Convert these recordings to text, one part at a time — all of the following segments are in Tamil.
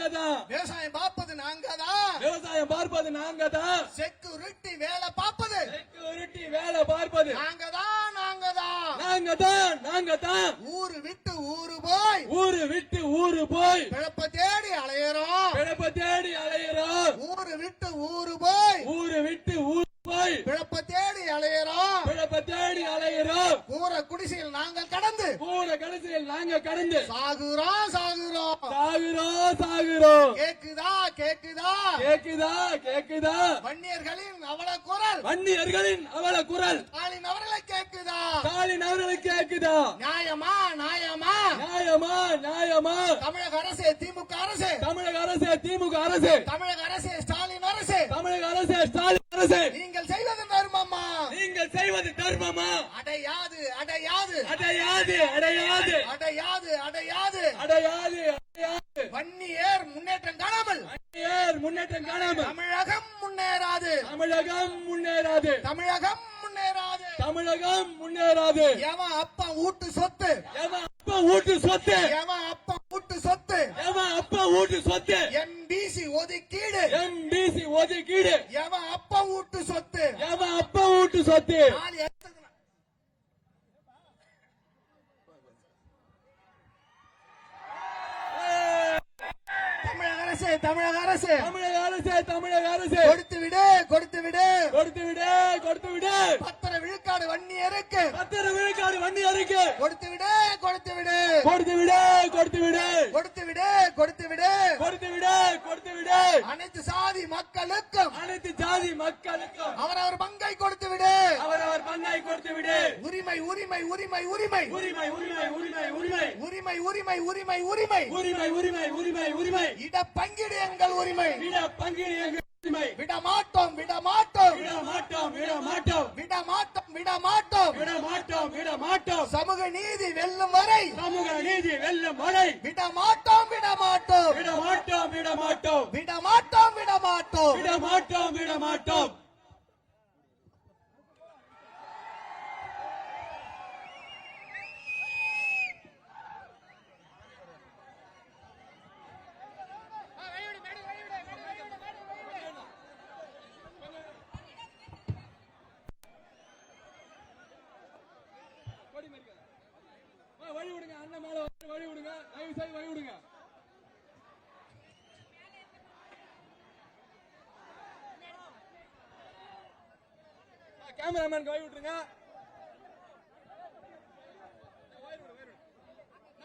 நாங்க தான் விவசாயம் பார்ப்பது நாங்க தான் விவசாயம் பார்ப்பது நாங்க தான் செக்யூரிட்டி வேலை பார்ப்பது. செக்யூரிட்டி வேலை பார்ப்பது. நாங்க தான் நாங்க தான் நாங்க தான் நாங்க தான் ஊரு விட்டு ஊரு போய். ஊரு விட்டு ஊரு போய். பிழப்ப தேடி அலையறோம். பிழப்ப தேடி அலையிறோம். ஊரு விட்டு ஊரு போய். ஊரு விட்டு ஊரு போய் பிழப்ப தேடி அலையறோம். பிழப்ப தேடி அலையிறோம். கூற குடிசையில் நாங்கள் கடந்து. கூட கடைசியில் நாங்க கடந்து. சாகுறோம் சாகுறோம். சாகுறோம் சாகுறோம். கேக்குதா கேக்குதா? கேக்குதா கேக்குதா? வன்னியர்களின் அவல குரல். வன்னியர்களின் அவல குரல். ஸ்டாலின் அவர்களை கேக்குதா? ஸ்டாலின் அவர்களுக்கு கேக்குதா? நியாயமா நியாயமா? நியாயமா நியாயமா? தமிழக அரசு திமுக அரசு. தமிழக அரசு திமுக அரசு. தமிழக அரசு ஸ்டாலின் அரசு. தமிழக அரசு ஸ்டாலின் அரசு. நீங்கள் செய்வது தர்மமா? நீங்கள் செய்வது தர்மமா? அடையாது அடையாது. அடையாது அடையாது. அடையாது அடையாது. அடையாது வன்னியர் முன்னேற்றம் காணாமல். வன்னியர் முன்னேற்றம் காணாமல். தமிழகம் முன்னேறாது. தமிழகம் முன்னேறாது. தமிழகம் முன்னேறாது. தமிழகம் முன்னேறாது. எவன் அப்பா ஊட்டு சொத்து? எவன் அப்பா ஊட்டு சொத்து? தமிழக அரசு தமிழக அரசு. தமிழக அரசு தமிழக அரசு. கொடுத்து விடு கொடுத்து விடு. கொடுத்து விடு கொடுத்து விடு. பத்திர விழுக்காடு வன்னியருக்கு பத்திர விழுக்காடு வன்னியருக்கு கொடுத்து விடு கொடுத்து விடு. கொடுத்து விடு கொடுத்து விடு. கொடுத்து விடு கொடுத்து விடு. கொடுத்து விடு கொடுத்து விடு. அனைத்து சாதி மக்களுக்கும். அனைத்து ஜாதி மக்களுக்கும். அவரவர் பங்கை கொடுத்து விடு அவரவர் பங்கை கொடுத்து விடு உரிமை உரிமை உரிமை உரிமை. உரிமை உரிமை உரிமை உரிமை. உரிமை உரிமை உரிமை உரிமை. உரிமை உரிமை உரிமை உரிமை. இட பங்கீடு எங்கள் உரிமை. விட பங்கிடு எங்கள் உரிமை. விட மாட்டோம் விட மாட்டோம். விட மாட்டோம் விட மாட்டோம். விட மாட்டோம் விட மாட்டோம். விட மாட்டோம் விட மாட்டோம். சமூக நீதி வெல்லும் வரை. சமூக நீதி வெல்லும் மழை விட மாட்டோம் விட மாட்டோம். விட மாட்டோம் விட மாட்டோம். விட மாட்டோம் விட மாட்டோம். விட மாட்டோம் விட மாட்டோம்.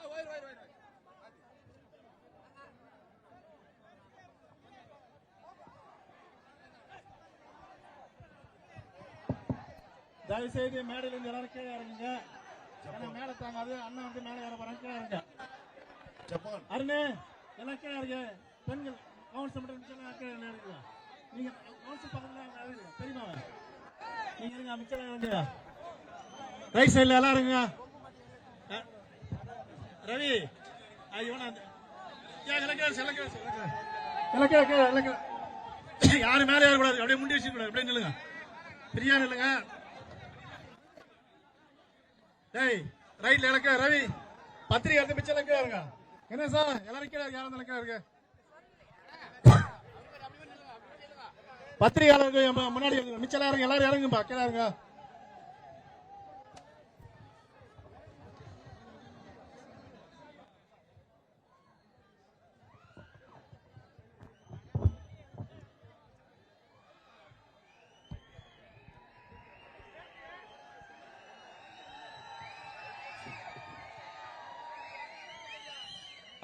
வயிறு, வயிறு. தயவு செய்து மேடையில இருந்து எல்லாரும் கீழே இறங்குங்க. ஏன்னா மேல தாங்காது அண்ணன் வந்து மேலே ஏற போறாங்க கீழே இறங்க அருணே எல்லாம் கீழே இறங்க பெண்கள் கவுன்சில் மட்டும் கீழே இறங்குங்க. நீங்க கவுன்சில் பக்கத்துல தெரியுமா நீங்க இருங்க மிச்சம் இறங்குங்க ரைட் சைடுல எல்லாம் இருங்க. ரவி அது யாரும் மேலே ஏறக்கூடாது? அப்படியே முண்டி வச்சுக்கூடாது அப்படியே நில்லுங்க. பிரியா நில்லுங்க டேய் ரைட்ல இலக்க ரவி. பத்திரிகை எடுத்து மிச்சம் இலக்க இருங்க என்ன சார்? எல்லாரும் கீழே இருக்கு, யாரும் இலக்க இருக்கு பத்திரிகையாளர்கள் முன்னாடி மிச்சம் எல்லாரும் எல்லாரும் இறங்கும்பா கீழே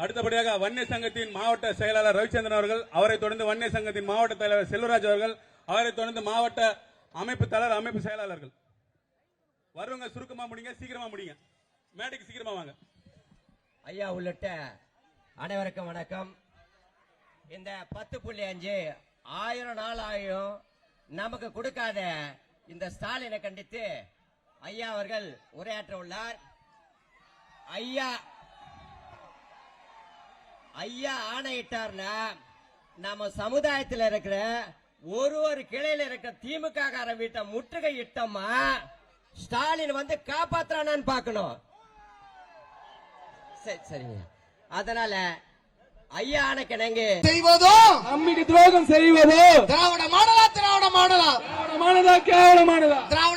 அடுத்தபடியாக வன்னிய சங்கத்தின் மாவட்ட செயலாளர் ரவிச்சந்திரன் அவர்கள் அவரை தொடர்ந்து வன்னிய சங்கத்தின் மாவட்ட தலைவர் செல்வராஜ் அவர்கள் அவரை தொடர்ந்து மாவட்ட அமைப்பு தலைவர் அமைப்பு செயலாளர்கள். வருவங்க சுருக்கமா முடிங்க சீக்கிரமா முடிங்க. மேடைக்கு சீக்கிரமா வாங்க. ஐயா உள்ளிட்ட அனைவருக்கும் வணக்கம். இந்த பத்து புள்ளி அஞ்சு ஆயிரம் நாள் ஆயும் நமக்கு கொடுக்காத இந்த ஸ்டாலினை கண்டித்து ஐயா அவர்கள் உரையாற்ற உள்ளார். ஐயா ஐயா ஆணையிட்டார்னா நம்ம சமுதாயத்தில் இருக்கிற ஒரு ஒரு கிளையில இருக்க திமுக காரன் வீட்டை முற்றுகை இட்டோமா ஸ்டாலின் வந்து காப்பாத்துறானான்னு பார்க்கணும். சரி சரிங்க. அதனால ஐயா ஆணைக்கிணங்கு. செய்வதோ? நம்பிக்கை துரோகம் செய்வதோ? திராவிட மாடலா திராவிட மாடலா? திராவிடமானதா கேவலமானதா திராவிட மாடலா?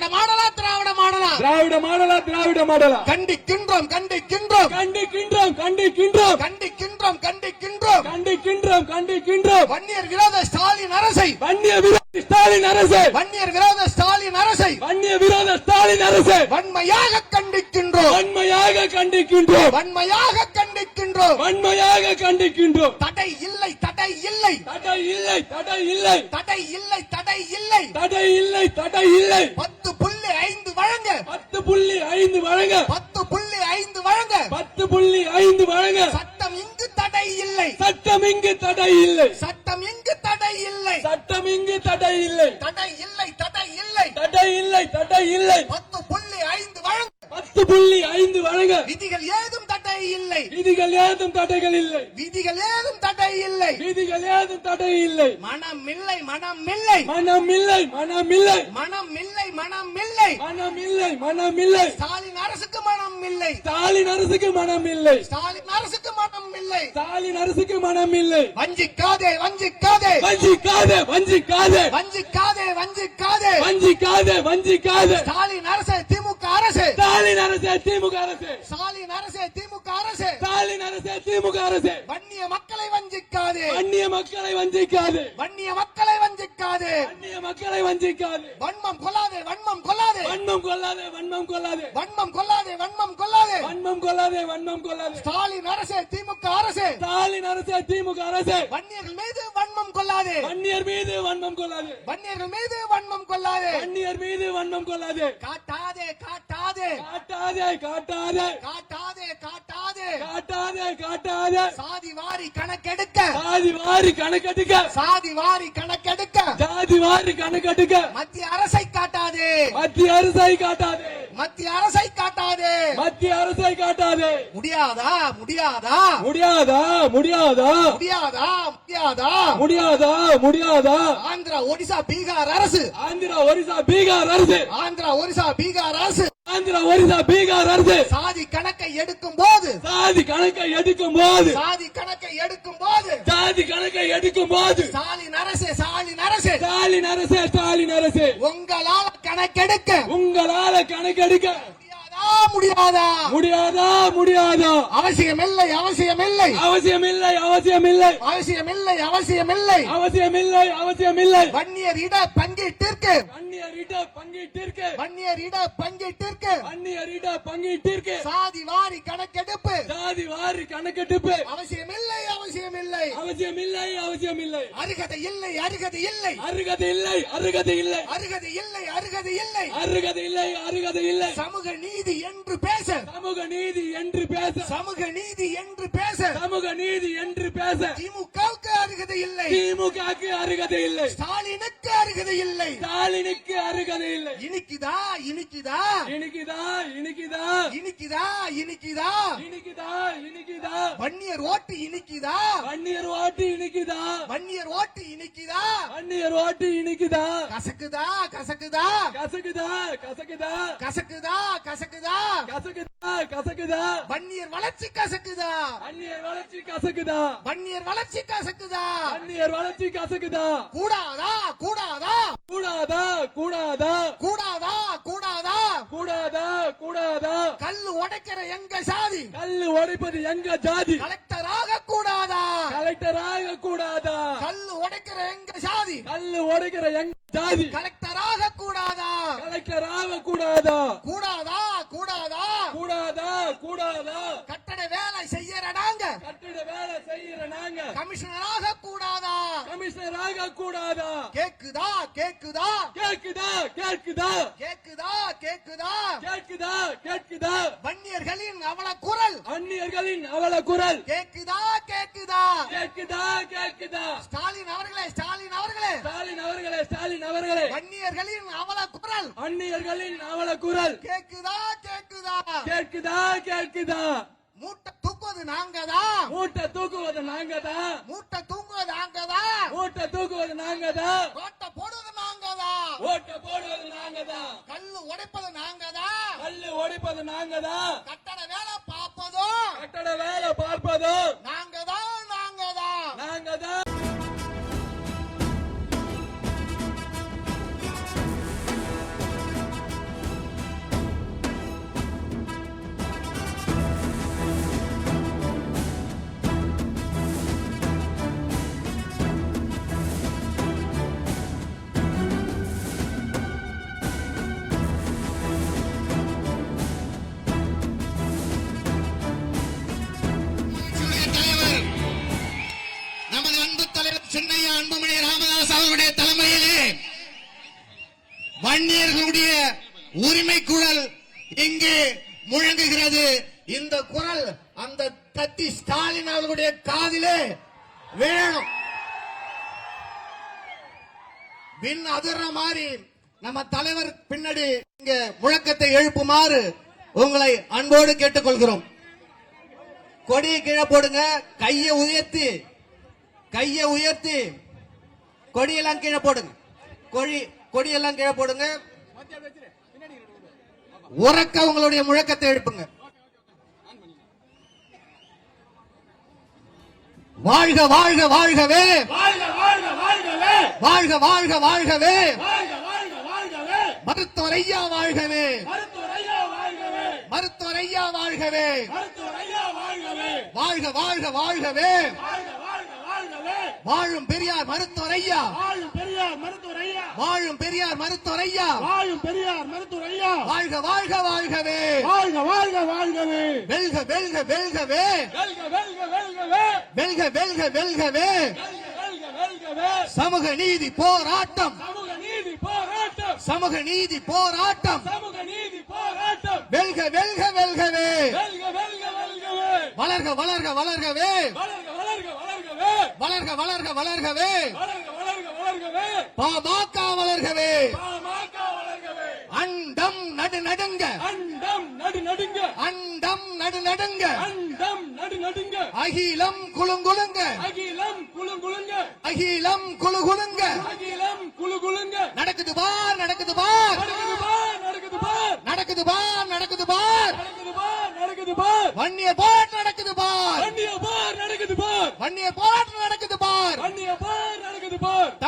திராவிட மாடலா திராவிட மாடலா? கண்டிக்கின்றோம் கண்டிக்கின்றோம். கண்டிக்கின்றோம் கண்டிக்கின்றோம். கண்டிக்கின்றோம் கண்டிக்கின்றோம். கண்டிக்கின்றோம் கண்டிக்கின்றோம். வன்னியர் விரோத ஸ்டாலின் அரசை. வன்னிய விரோத ஸ்டாலின் அரசு. வன்னியர் விரோத ஸ்டாலின் அரசை. வன்னிய விரோத ஸ்டாலின் அரசு. வன்மையாக கண்டிக்கின்றோம். வன்மையாக கண்டிக்கின்றோம். வன்மையாக கண்டிக்கின்றோம். வன்மையாக கண்டிக்கின்றோம். தடை இல்லை தடை இல்லை. தடை இல்லை தடை இல்லை. தடை இல்லை தடை இல்லை. தடை இல்லை தடை இல்லை. பத்து புள்ளி ஐந்து வழங்க. பத்து புள்ளி ஐந்து வழங்க. பத்து புள்ளி ஐந்து வழங்க. பத்து புள்ளி ஐந்து வழங்க. சட்டம் இங்கு தடை இல்லை. சட்டம் இங்கு தடை இல்லை. சட்டம் இங்கு தடை இல்லை. சட்டம் இங்கு தடை இல்லை. தடை இல்லை தடை இல்லை. தடை இல்லை தடை இல்லை. பத்து புள்ளி ஐந்து வழங்க. பத்து புள்ளி ஐந்து வழங்க விதிகள் ஏதும் தடை இல்லை. விதிகள் ஏதும் தடைகள் இல்லை. விதிகள் ஏதும் தடை இல்லை. விதிகள் ஏதும் தடை இல்லை. மனம் இல்லை மனம் இல்லை. மனம் இல்லை மனம் இல்லை. மனம் இல்லை மனம் இல்லை. மனம் இல்லை மனம் இல்லை. ஸ்டாலின் அரசுக்கு மனம் இல்லை. ஸ்டாலின் அரசுக்கு மனம் இல்லை. ஸ்டாலின் அரசுக்கு மனம் இல்லை. ஸ்டாலின் அரசுக்கு மனம் இல்லை. வஞ்சிக்காதே வஞ்சிக்காதே. வஞ்சிக்காதே வஞ்சிக்காதே. வஞ்சிக்காதே வஞ்சிக்காதே. வஞ்சிக்காதே வஞ்சிக்காதே. ஸ்டாலின் அரசு திமுக அரசு. ஸ்டாலின் அரசு திமுக அரசு. ஸ்டாலின் அரசு திமுக அரசு. ஸ்டாலின் அரசு திமுக அரசு. வன்னிய மக்களை வஞ்சிக்காதே. அந்நிய மக்களை வஞ்சிக்காது. வன்னிய மக்களை வஞ்சிக்காதே. அந்நிய மக்களை வஞ்சிக்காது. வன்மம் கொள்ளாதே வன்மம் கொள்ளாதே. வன்மம் கொள்ளாதே வன்மம் கொள்ளாதே. வன்மம் கொள்ளாதே. வன்மம் கொள்ளாதே வன்மம் கொள்ளாதே. ஸ்டாலின் அரசு திமுக அரசு. ஸ்டாலின் அரசு திமுக அரசு. வன்னியர்கள் மீது வன்மம் கொள்ளாதே. அந்நியர் மீது வன்மம் கொள்ளாது. வன்னியர்கள் மீது வன்மம் கொள்ளாதே. அந்நியர் மீது வன்மம் கொள்ளாது. காட்டாதே காட்டாதே. காட்டாதே காட்டாதே. காட்டாதே காட்டாதே. காட்டாதே காட்டாதே. சாதி வாரி கணக்கெடுக்க. சாதி வாரி கணக்கெடுக்க. சாதி வாரி கணக்கெடுக்க. ஜாதி வாரி கணக்கெடுக்க. மத்திய அரசை காட்டாதே. மத்திய அரசை காட்டாதே. மத்திய அரசை காட்டாதே. மத்திய அரசை காட்டாதே. முடியாதா? முடியாதா? முடியாதா? முடியாதா? முடியாதா? முடியாதா? முடியாதா? முடியாதா? ஆந்திரா ஒடிசா பீகார் அரசு. ஆந்திரா ஒரிசா பீகார் அரசு. ஆந்திரா ஒரிசா பீகார் அரசு. ஆந்திரா ஒரிசா பீகார் அரசு சாதி கணக்கை எடுக்கும் போது சாதி கணக்கை எடுக்கும் போது சாதி கணக்கை எடுக்கும் போது சாதி கணக்கை எடுக்கும் போது ஸ்டாலின் அரசு ஸ்டாலின் அரசு ஸ்டாலின் அரசு ஸ்டாலின் அரசு உங்களால் கணக்கெடுக்க. உங்களால கணக்கெடுக்க. முடியாதா முடியாதா? முடியாதா? முடியாதா? அவசியமில்லை அவசியமில்லை. அவசியமில்லை அவசியமில்லை. அவசியமில்லை அவசியமில்லை. அவசியமில்லை அவசியமில்லை. வன்னியர் இட பங்கீட்டிற்கு. அந்நியரிட பங்கீட்டிற்கு. வன்னியர் இட பங்கீட்டிற்கு. அந்நியரிட பங்கீட்டிற்கு. சாதி வாரி கணக்கெடுப்பு. சாதி வாரி கணக்கெடுப்பு. அவசியமில்லை அவசியமில்லை. அவசியமில்லை அவசியமில்லை. அருகதை இல்லை அருகதை இல்லை. அருகதை இல்லை அருகதை இல்லை. அருகதை இல்லை அருகதை இல்லை. அருகதை இல்லை அருகதை இல்லை. சமூக நீதி என்று பேச. சமூக நீதி என்று பேச. சமூக நீதி என்று பேச. சமூக நீதி என்று பேச. திமுகவுக்கு அருகதை இல்லை. திமுகக்கு அருகதை இல்லை. ஸ்டாலினுக்கு அருகதை இல்லை. ஸ்டாலினுக்கு அருகதை இல்லை. இனிக்குதா இனிக்குதா? இனிக்குதா இனிக்குதா? இனிக்குதா இனிக்குதா? இனிக்குதா இனிக்குதா? வன்னியர் ஓட்டு இனிக்குதா? அந்நியர் ஓட்டு இனிக்குதா? வன்னியர் ஓட்டு இனிக்குதா? அந்நியர் ஓட்டு இனிக்குதா? கசக்குதா கசக்குதா? கசக்குதா கசக்குதா? கசக்குதா கசக்குதா? கசக்குதா கசக்குதா? வன்னியர் வளர்ச்சி கசக்குதா? அந்நியர் வளர்ச்சி கசக்குதா? வன்னியர் வளர்ச்சி கசக்குதா? அந்நியர் வளர்ச்சி கசக்குதா? கூடாதா கூடாதா? கூடாதா கூடாதா கூடாதா கூடாதா கூடாதா கூடாதா கல்லு உடைக்கிற எங்க சாதி கல்லு உடைப்பது எங்க ஜாதி கலெக்டராக கூடாதா கலெக்டராக கூடாதா கல்லு உடைக்கிற எங்க சாதி கல்லு உடைக்கிற எங்க ஜாதி கலெக்டராக கூடாதா கலெக்டராக கூடாதா கூடாதா கூடாதா கூடாதா கூடாதா கட்டட வேலை செய்யற வேலை செய்யற நாங்க கமிஷனராக கூடாதா கமிஷனராக கூடாதா கேக்குதா கேக்குதா கேக்குதா கேக்குதா கேக்குதா கேக்குதா கேக்குதா கேக்குதா வன்னியர்களின் அவல குரல் அந்நியர்களின் அவல குரல் கேக்குதா கேக்குதா கேக்குதா கேக்குதா ஸ்டாலின் அவர்களே ஸ்டாலின் அவர்களே ஸ்டாலின் அவர்களே ஸ்டாலின் அவர்களே வன்னியர்களின் அவல குரல் அந்நியர்களின் அவல குரல் கேக்குதா கேக்குதா கேக்குதா கேக்குதா மூட்டை தூக்குவது நாங்க தான் மூட்டை தூக்குவது நாங்க தான் மூட்டை தூங்குவது நாங்க தான் மூட்டை தூக்குவது நாங்க தான் ஓட்ட போடுவது நாங்க தான் ஓட்ட போடுவது நாங்க தான் கல்லு உடைப்பது நாங்க தான் கல்லு உடைப்பது நாங்க தான் கட்டட வேலை பார்ப்பதும் கட்டட வேலை பார்ப்பதும் நாங்க தான் நாங்க தான் நாங்க தான் வன்னியர்களுடைய உரிமை குரல் இங்கே முழங்குகிறது. இந்த குரல் அந்த தத்தி ஸ்டாலின் அவர்களுடைய காதிலே வேணும். பின் அதிர்ற மாதிரி நம்ம தலைவர் பின்னாடி இங்க முழக்கத்தை எழுப்புமாறு உங்களை அன்போடு கேட்டுக்கொள்கிறோம். கொடியை கீழே போடுங்க. கையை உயர்த்தி கையை உயர்த்தி. கொடியெல்லாம் கீழே போடுங்க. கொடி கொடியெல்லாம் கீழே போடுங்க. உறக்க உங்களுடைய முழக்கத்தை எழுப்புங்க. வாழ்க வாழ்க வாழ்கவே. வாழ்க வாழ்க வாழ்கவே. வாழ்கவே வாழ்கவே மருத்துவர் ஐயா வாழ்கவே. மருத்துவர் ஐயா வாழ்கவே. வாழ்க வாழ்க வாழ்கவே. வாழ்க வாழ்க வாழ்கவே வாழும் பெரியார் மருத்துவர் ஐயா. வாழும் பெரியார் மருத்துவர் ஐயா வாழும் பெரியார் மருத்துவர் ஐயா வாழும் பெரியார் மருத்துவர் ஐயா வாழ்க வாழ்க வாழ்கவே. வாழ்க வாழ்க வாழ்கவே. வெல்க வெல்க வெல்கவே. வெல்க வெல்க வெல்கவே. வெல்க வெல்க வெல்கவே. வெல்க வெல்க வெல்கவே. சமூக நீதி போராட்டம். சமூக நீதி போராட்டம். சமூக நீதி போராட்டம். சமூக நீதி போராட்டம். வெல்க வெல்க வெல்கவே. வெல்க வெல்க வெல்கவே. வளர்க வளர்க வளர்கவே. வளர்க வளர்க வளர்கவே. வளர்க வளர்க வளர்கவே. வளர்க வளர்க வளர்கவே பாமக வளர்கவே. அண்டம் நடு நடுங்க. அண்டம் நடு நடுங்க. அண்டம் நடு நடுங்க. அண்டம் நடு நடுங்க. அகிலம் குலுங்குலுங்க அகிலம் குலுங்குலுங்க அகிலம் குலுகுலுங்க அகிலம் குலுகுலுங்க நடக்குது பார் நடக்குது பார் நடக்குது பார் நடக்குது பார் நடக்குது பார் நடக்குது பார் வன்னிய பாட் நடக்குது பார் வன்னிய பாட் நடக்குது பார் வன்னிய பாட் நடக்குது பார் வன்னிய பாட்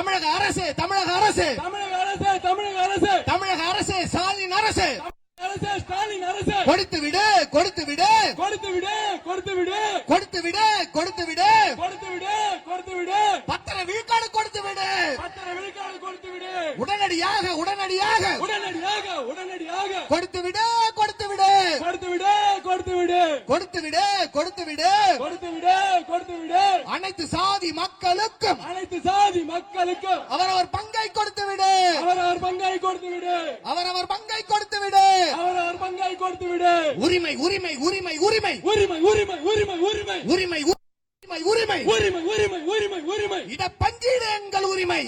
தமிழக அரசு தமிழக அரசு தமிழக அரசு தமிழக அரசு தமிழக அரசு ஸ்டாலின் அரசு அரசு ஸ்டாலின் அரசு கொடுத்து விடு கொடுத்து விடு கொடுத்து விடு கொடுத்து விடு கொடுத்து விடு கொடுத்து விடு கொடுத்து விடு கொடுத்து விடு பத்திர விழுக்காடு கொடுத்து விடு பத்திர விழுக்காடு கொடுத்து விடு உடனடியாக உடனடியாக உடனடியாக உடனடியாக கொடுத்து விடு கொடுத்து விடு கொடுத்து விடு கொடுத்து விடு கொடுத்து விடு கொடுத்து விடு கொடுத்து விடு கொடுத்து விடு அனைத்து சாதி மக்களுக்கும் அனைத்து சாதி மக்களுக்கும் அவரவர் பங்கை கொடுத்து விடு. அவரவர் பங்கை கொடுத்து விடு. அவரவர் பங்கை கொடுத்து விடு. அவரவர் பங்கை கொடுத்து விடு. உரிமை உரிமை உரிமை. உரிமை உரிமை உரிமை உரிமை. உரிமை உரிமை. உரிமை. உரிமை உரிமை உரிமை உரிமை. இட பங்கீடு எங்கள் உரிமை.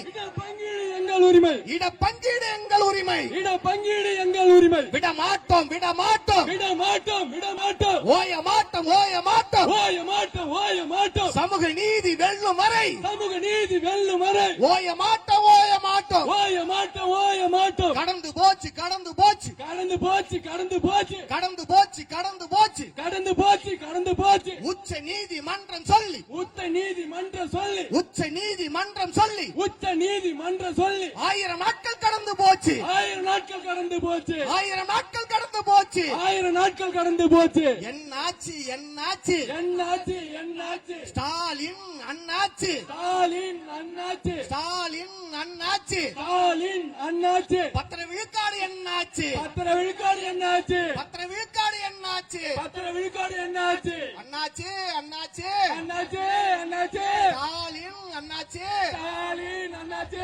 எங்கள் உரிமை. இட பங்கீடு எங்கள் உரிமை. இட பங்கீடு எங்கள் உரிமை. விட மாட்டோம் விட மாட்டோம். விட மாட்டோம் விட மாட்டோம். ஓய மாட்டோம் ஓய மாட்டோம். ஓய மாட்டோம் ஓய மாட்டோம். சமூக நீதி வெல்லும் வரை. சமூக நீதி வெல்லும் வரை. ஓய மாட்டோம் ஓய மாட்டோம். ஓய மாட்டோம் ஓய மாட்டோம். கடந்து போச்சு கடந்து போச்சு. கடந்து போச்சு கடந்து போச்சு. கடந்து போச்சு கடந்து போச்சு. கடந்து போச்சு கடந்து போச்சு. உச்ச நீதிமன்றம் சொல்லி உச்ச நீதிமன்றம் சொல்லி. உச்ச நீதிமன்றம் சொல்லி. உச்ச நீதிமன்றம் சொல்லி. ஆயிரம் நாட்கள் கடந்து போச்சு. ஆயிரம் நாட்கள் கடந்து போச்சு. ஆயிரம் நாட்கள் கடந்து போச்சு. ஆயிரம் நாட்கள் கடந்து போச்சு. என்னாச்சு என்னாச்சு என்னாச்சு என்னாச்சு ஸ்டாலின் அண்ணாச்சு. ஸ்டாலின் அண்ணாச்சு. ஸ்டாலின் அண்ணாச்சு. ஸ்டாலின் அண்ணாச்சு. பத்திர விழுக்காடு என்னாச்சு பத்திர விழுக்காடு என்னாச்சு பத்திர விழுக்காடு என்னாச்சு பத்திர விழுக்காடு என்னாச்சு அண்ணாச்சு அண்ணாச்சு. அண்ணாச்சு. அண்ணாச்சு ஸ்டாலின் அண்ணாச்சு. ஸ்டாலின் அண்ணாச்சு.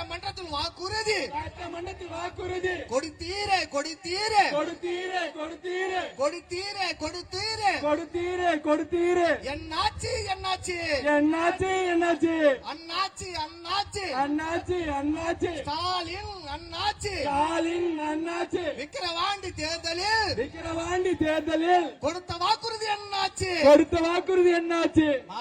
சட்டமன்றத்தில் வாக்குறுதி. சட்டமன்றத்தில் வாக்குறுதி. கொடுத்தீரே கொடுத்தீரே. கொடுத்தீரே கொடுத்தீரே. கொடுத்தீரே கொடுத்தீரே. கொடுத்தீரே கொடுத்தீரே. என்னாச்சு என்னாச்சு? என்னாச்சு என்னாச்சு? அண்ணாச்சு அண்ணாச்சு. அண்ணாச்சு அண்ணாச்சு. ஸ்டாலின் அண்ணாச்சு. ஸ்டாலின் அண்ணாச்சு. விக்கிரவாண்டி தேர்தலில் விக்கிரவாண்டி தேர்தலில் கொடுத்த வாக்குறுதி என்னாச்சு? கொடுத்த வாக்குறுதி என்னாச்சு?